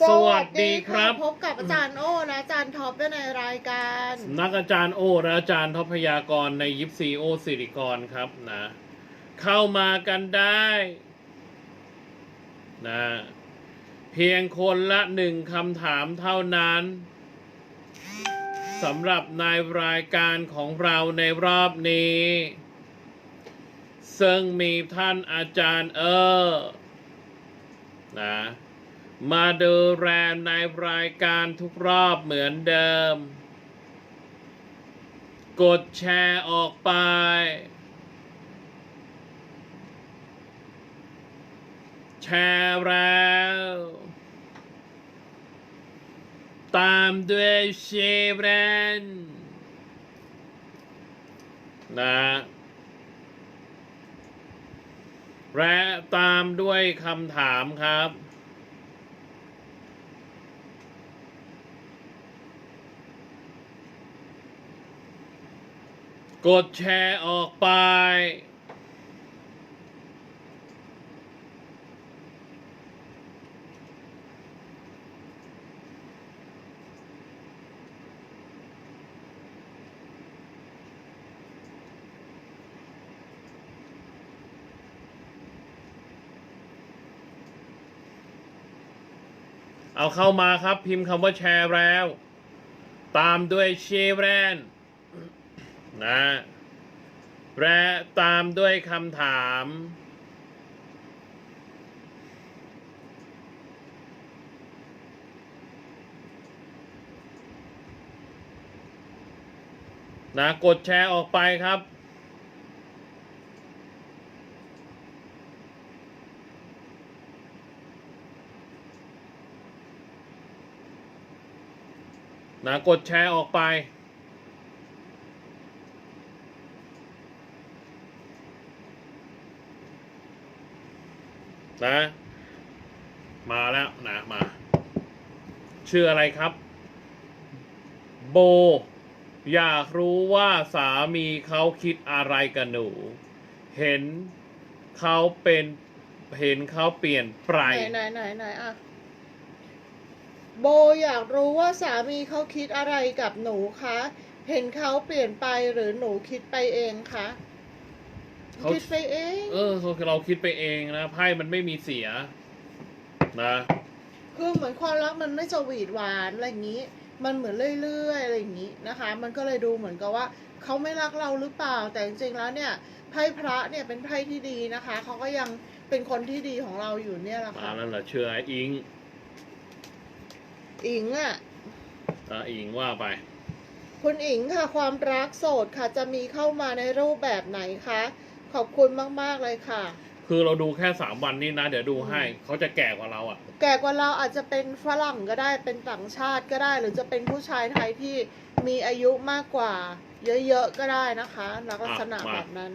สวัสดีครับ พบกับอาจารย์โอ้และอาจารย์ท็อปด้วยในรายการนักอาจารย์โอและอาจารย์ทพยากรในยิปซีโอสิริกรครับนะ เข้ามากันได้นะเพียงคนละหนึ่งคำถามเท่านั้นสำหรับในรายการของเราในรอบนี้ ซึ่งมีท่านอาจารย์เออนะ มาดูแลในรายการทุกรอบเหมือนเดิม กดแชร์ออกไป แชร์แล้ว ตามด้วยเชฟแรนนะและตามด้วยคำถามครับ กดแชร์ออกไป เอาเข้ามาครับพิมพ์คำว่าแชร์แล้ว ตามด้วยเชฟแรน นะและตามด้วยคำถาม นะกดแชร์ออกไปครับนะกดแชร์ออกไป นะ มาแล้วนะมา ชื่ออะไรครับ โบ อยากรู้ว่าสามีเขาคิดอะไรกับหนู เห็นเขาเป็นเห็นเขาเปลี่ยนไป ไหนไหนไหนไหนอะโบอยากรู้ว่าสามีเขาคิดอะไรกับหนูคะ เห็นเขาเปลี่ยนไปหรือหนูคิดไปเองคะ เขาคิดไปเอง เออเราคิดไปเองนะไพ่มันไม่มีเสีย นะคือเหมือนความรักมันไม่สวีทหวานอะไรอย่างนี้ มันเหมือนเรื่อยๆอะไรอย่างนี้นะคะ มันก็เลยดูเหมือนกับว่าเขาไม่รักเราหรือเปล่า แต่จริงๆแล้วเนี่ยไพ่พระเนี่ยเป็นไพ่ที่ดีนะคะ เขาก็ยังเป็นคนที่ดีของเราอยู่เนี่ยแหละมาค่ะแล้วเหรอเชื่อไอ้อิงอิงอะอะอิงว่าไป คุณอิงค่ะความรักโสดค่ะจะมีเข้ามาในรูปแบบไหนคะ ขอบคุณมาก ๆ เลยค่ะ คือเราดูแค่สามวันนี้นะ เดี๋ยวดูให้อืมเขาจะแก่กว่าเราอะ แก่กว่าเราอาจจะเป็นฝรั่งก็ได้เป็นต่างชาติก็ได้ หรือจะเป็นผู้ชายไทยที่มีอายุมากกว่า เยอะๆก็ได้นะคะ ลักษณะอะมาแบบนั้น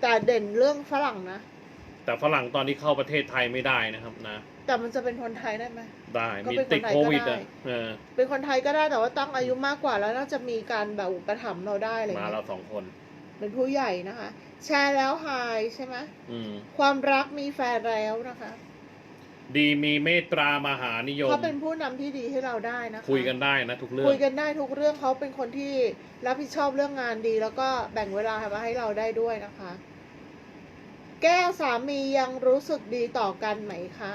แต่เด่นเรื่องฝรั่งนะ แต่ฝรั่งตอนนี้เข้าประเทศไทยไม่ได้นะครับนะแต่มันจะเป็นคนไทยได้ไหมได้ก็มีเป็นติดคนไทยโควิดก็ได้อะเออเป็นคนไทยก็ได้แต่ว่าต้องอายุมากกว่าแล้วน่าจะมีการแบบอุปถัมภ์เราได้อะไรอย่างมาเลยเราสองคน เป็นผู้ใหญ่นะคะ แชร์แล้วไฮใช่ไหมอืม ความรักมีแฟนแล้วนะคะดีมีเมตตามหานิยม เขาเป็นผู้นำที่ดีให้เราได้นะคะ คุยกันได้นะทุกเรื่อง คุยกันได้ทุกเรื่องเขาเป็นคนที่รับผิดชอบเรื่องงานดี แล้วก็แบ่งเวลามาให้เราได้ด้วยนะคะ แก้วสามียังรู้สึกดีต่อกันไหมคะ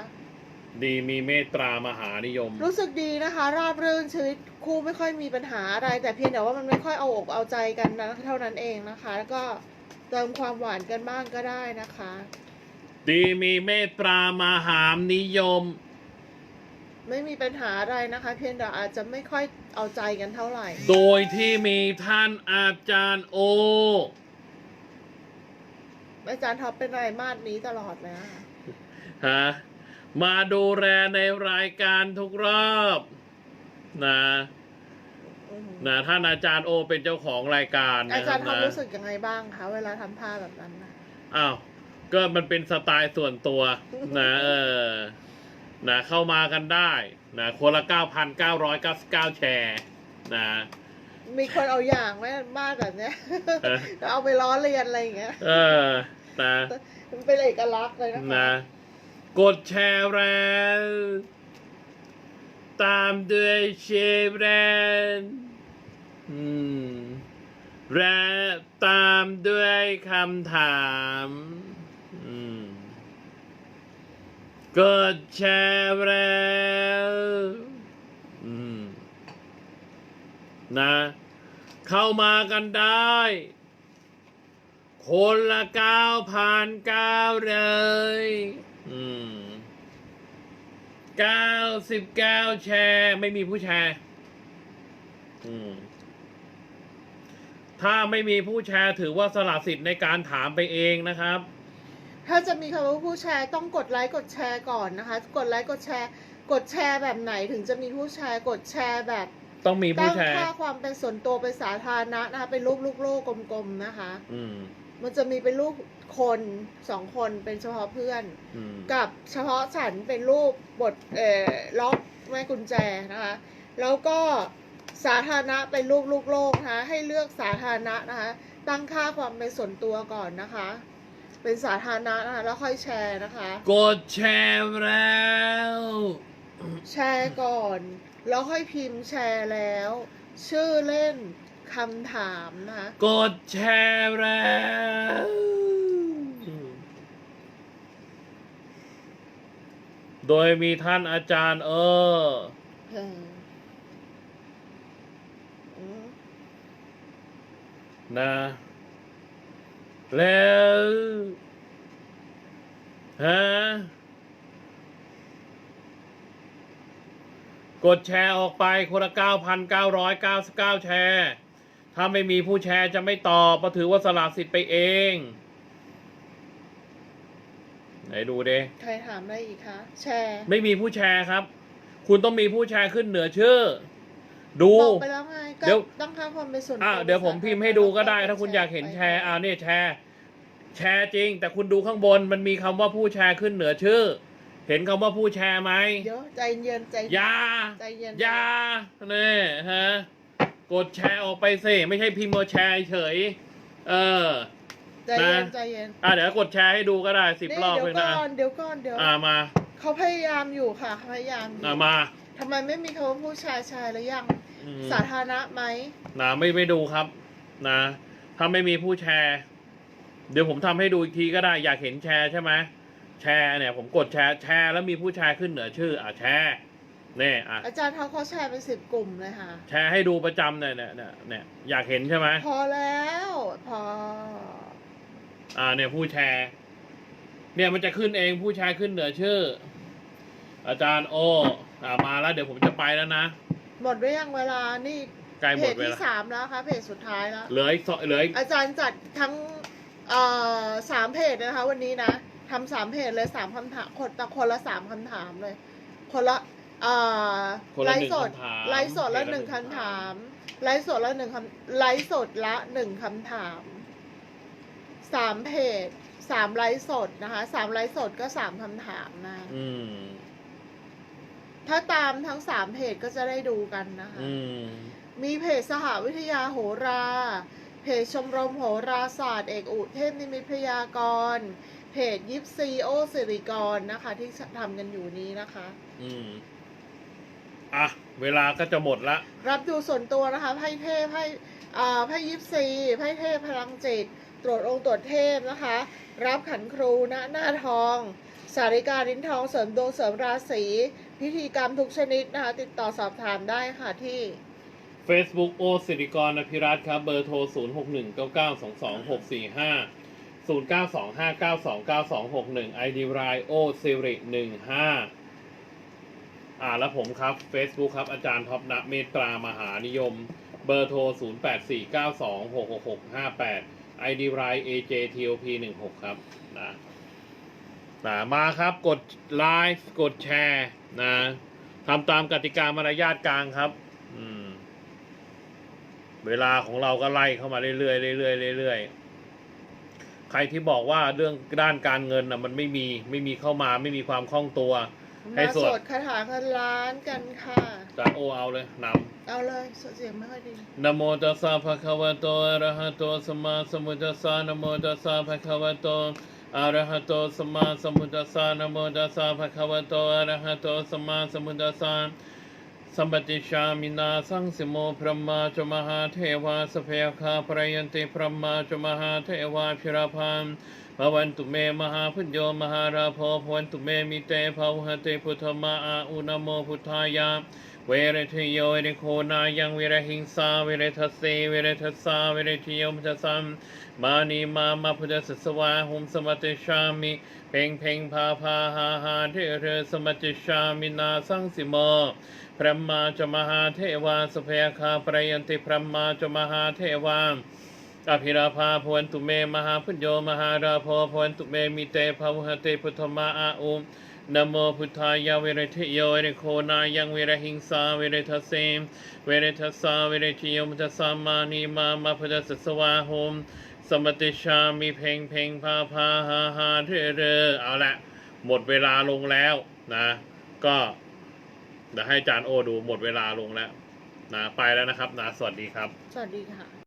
ดีมีเมตตามหานิยม รู้สึกดีนะคะ ราบรื่นชีวิตคู่ไม่ค่อยมีปัญหาอะไร แต่เพียงแต่ว่ามันไม่ค่อยเอาอกเอาใจกันนะเท่านั้นเองนะคะ แล้วก็เติมความหวานกันบ้างก็ได้นะคะ ดีมีเมตตามหานิยม ไม่มีปัญหาอะไรนะคะ เพียงแต่อาจจะไม่ค่อยเอาใจกันเท่าไหร่ โดยที่มีท่านอาจารย์โอ อาจารย์ท็อปเป็นไรมาสนี้ตลอดเลยนะคะฮะ มาดูแลในรายการทุกรอบนะอือหือนะท่านอาจารย์โอเป็นเจ้าของรายการอานะคจารัรบย์ท็อปนะรู้สึกยังไงบ้างคะเวลาทำผ้าแบบนั้นนะอ้าวก็มันเป็นสไตล์ส่วนตัวนะเออนะเข้ามากันได้นะคนละ 9,999 แชร์นะ มีคนเอาอย่างไหมมากแบบเนี้ยเออ แล้วเอาไปล้อเลียนอะไรอย่างเงี้ยเออนะมันเป็นเอกลักษณ์เลยนะคะนะ กดแชร์แล้วตามด้วยเชฟแรนอืมและตามด้วยคำถามกดแชร์แล้วอืมนะ เข้ามากันได้ คนละเก้าพันเก้าเลย อืมเก้าสิบเก้าแชร์ ไม่มีผู้แชร์อืมถ้าไม่มีผู้แชร์ถือว่าสละสิทธิ์ในการถามไปเองนะครับ ถ้าจะมีคำว่าผู้แชร์ต้องกดไลค์กดแชร์ก่อนนะคะ กดไลค์กดแชร์ กดแชร์แบบไหนถึงจะมีผู้แชร์ กดแชร์แบบต้องมีผู้ตั้งแชร์ ค่าความเป็นส่วนตัวเป็นสาธารณะนะคะเป็นรูปลูกโลกกลมๆนะคะ อืม มันจะมีเป็นรูปคนสองคนเป็นเฉพาะเพื่อน อืมกับเฉพาะฉันเป็นรูปบทเอ่อล็อกแม่กุญแจนะคะ แล้วก็สาธารณะเป็นรูปลูกโลกนะคะให้เลือกสาธารณะนะคะ ตั้งค่าความเป็นส่วนตัวก่อนนะคะ เป็นสาธารณะนะคะแล้วค่อยแชร์นะคะ กดแชร์แล้วแชร์ก่อน แล้วค่อยพิมพ์แชร์แล้ว ชื่อเล่น คำถามนะคะกดแชร์แล้วโดยมีท่านอาจารย์เออ เอออืมนะ แล้วฮะกดแชร์ออกไปคนละ9,999 แชร์ ถ้าไม่มีผู้แชร์จะไม่ตอบเพราะถือว่าสละสิทธิ์ไปเอง ไหนดูเด้ใครถามอะไรอีกคะ แชร์ไม่มีผู้แชร์ครับ คุณต้องมีผู้แชร์ขึ้นเหนือชื่อ ดู บอกไปแล้วไงก็เดี๋ยวตั้งค่าความเป็นส่วนตัวอ่าเดี๋ยวผมพิมพ์ให้ดูก็ได้ ถ้าคุณอยากเห็นแชร์ไปอ่าเนี่ยแชร์ แชร์จริง แต่คุณดูข้างบนมันมีคำว่าผู้แชร์ขึ้นเหนือชื่อ เห็นคำว่าผู้แชร์ไหมเดี๋ยวใจเย็นใจอเย็นยาใจเย็นอยาเนี่ยฮะ กดแชร์ออกไปสิไม่ใช่พิมพ์มาแชร์เฉย เออ ใจเย็นนะ ใจเย็นอ่าเดี๋ยวกดแชร์ให้ดูก็ได้สิบนี่รอบเดี๋ยวเลยก่นะอนเดี๋ยวก่อนเดี๋ยวอ่ามา เขาพยายามอยู่ค่ะพยายามอยู่อ่ามาทำไมไม่มีคำว่าผู้ชายชายหรือยังอืมสาธารณะไหมนะไม่ไม่ดูครับ นะ ถ้าไม่มีผู้แชร์ เดี๋ยวผมทำให้ดูอีกทีก็ได้ อยากเห็นแชร์ใช่ไหมแชร์เนี่ย ผมกดแชร์แชร์แล้วมีผู้แชร์ขึ้นเหนือชื่อ อะแชร์เนี่ยอะอาจารย์เขาเขาแชร์เป็นสิบกลุ่มเลยค่ะ แชร์ให้ดูประจำเนี่ยเนี่ยเนี่ยเนี่ยอยากเห็นใช่ไหมพอแล้ว พอ อ่า เนี่ยผู้แชร์ เนี่ยมันจะขึ้นเองผู้แชร์ขึ้นเหนือชื่อ อาจารย์โออ่ามาแล้ว เดี๋ยวผมจะไปแล้วนะ หมดหรือยังเวลานี่ใกล้หเพมดจเวที่ลาสามแล้วค่ะเพจสุดท้ายแล้ว เหลืออีกสองเหลืออีกอาจารย์จัดทั้งเอ่อสามเพจนะคะ วันนี้นะทำสามเพจเลยสามคำถามคนแต่คนละสามคำถามเลย คนละ เอ่อคนไลละหฟ์นึ่งสดคำถามไลฟ์สดละหนึ่งเพจละหนึ่งคำถามไลฟ์สดละหนึ่งคำไลฟ์สดละหนึ่งคำถามสามเพจสามไลฟ์สดนะคะสามไลฟ์สดก็สามคำถามนะ อืม ถ้าตามทั้งสามเพจก็จะได้ดูกันนะคะ อืม มีเพจสหวิทยาโหรา เพจชมรมโหราศาสตร์เอกอุเทพนิมิตพยากร เพจยิปซีโอสิริกรนะคะ ที่ทำกันอยู่นี้นะคะ อืม อะ เวลาก็จะหมดละ รับดูส่วนตัวนะคะไพ่เทพไพ่อ่าไพ่ยิปซีไพ่เทพพลังจิต ตรวจองค์ตรวจเทพนะคะ รับขันครูณหน้าทอง สาริกาลิ้นทองเสริมดวงเสริมราศีพิธีกรรมทุกชนิดนะคะ ติดต่อสอบถามได้ค่ะที่ Facebook โอสิริกรอภิรัตน์ครับเบอร์โทร 0 6 1 9 9 2 2 6 4 5 0 9 2 5 9 2 9 2 6 1 ID รายโอสิริ15 อ่าแล้วผมครับ Facebook ครับ อาจารย์ท็อปนะเมตตามหานิยม เบอร์โทร 0 8 4 9 2 6 6 6 5 8 ID ราย AJTOP 16 ครับนะนะมาครับกดไลฟ์กดแชร์นะทำตามกติกามารยาทกลางครับ อืม เวลาของเราก็ไล่เข้ามาเรื่อยๆเรื่อยๆเรื่อยๆใครที่บอกว่าเรื่องด้านการเงินนะมันไม่มีไม่มีเข้ามาไม่มีความคล่องตัว ให้มาสวดสวดคาถาเงินล้านกันค่ะ จะโอเอาเลยนเอาเลยเสียงไม่ค่อยดีำนะโมตัสสะภะคะวะโตอะระหะโตสัมมาสัมพุทธัสสะนะโมตัสสะภะคะวะโตอะระหะโตสัมมาสัมพุทธัสสะนะโมตัสสะภะคะวะโตอะระหะโตสัมมาสัมพุทธัสสะ สัมปติชามินาสังสิโมพระมาจมหาเทวาสเพคาปรยันติพระมาจมหาเทวาพิราพันภวันตุเมมหาพุญโยมหาราโพภวันตุเมมิเตภาวหเตพุทธมาอาอุนโมพุทธายา เวรทโยเรโคนายังเวรหิงสาเวรทัสเสเวรทัสสาเวรทโยมัสสัมมานีมามาพุทธสสวาหุมสมัติชามิเพ่งเพ่งพาพาหาหาเทเรสมัติชามินาสังสิโมพระมาจมหาเทวาสเพคาปรยันติพระมาจมหาเทวาอภิราภาพวนตุเมมหาพุญโยมหาราโพพวนตุเมมิเตภาวหเตพุทธมาอาอุม นโมพุทธายาเวรทิโยเรโคนายังเวรหิงสาเวรทัสเสมเวรทัสสาเวรทิโยมัสสามานีมามาพุทธสัสวาโหมสมติชามีเพลงเพลงพาพาหาหาเทเรเอาละหมดเวลาลงแล้วนะ ก็เดี๋ยวให้อาจารย์โอดูหมดเวลาลงแล้วนะไปแล้วนะครับนะสวัสดีครับ สวัสดีค่ะ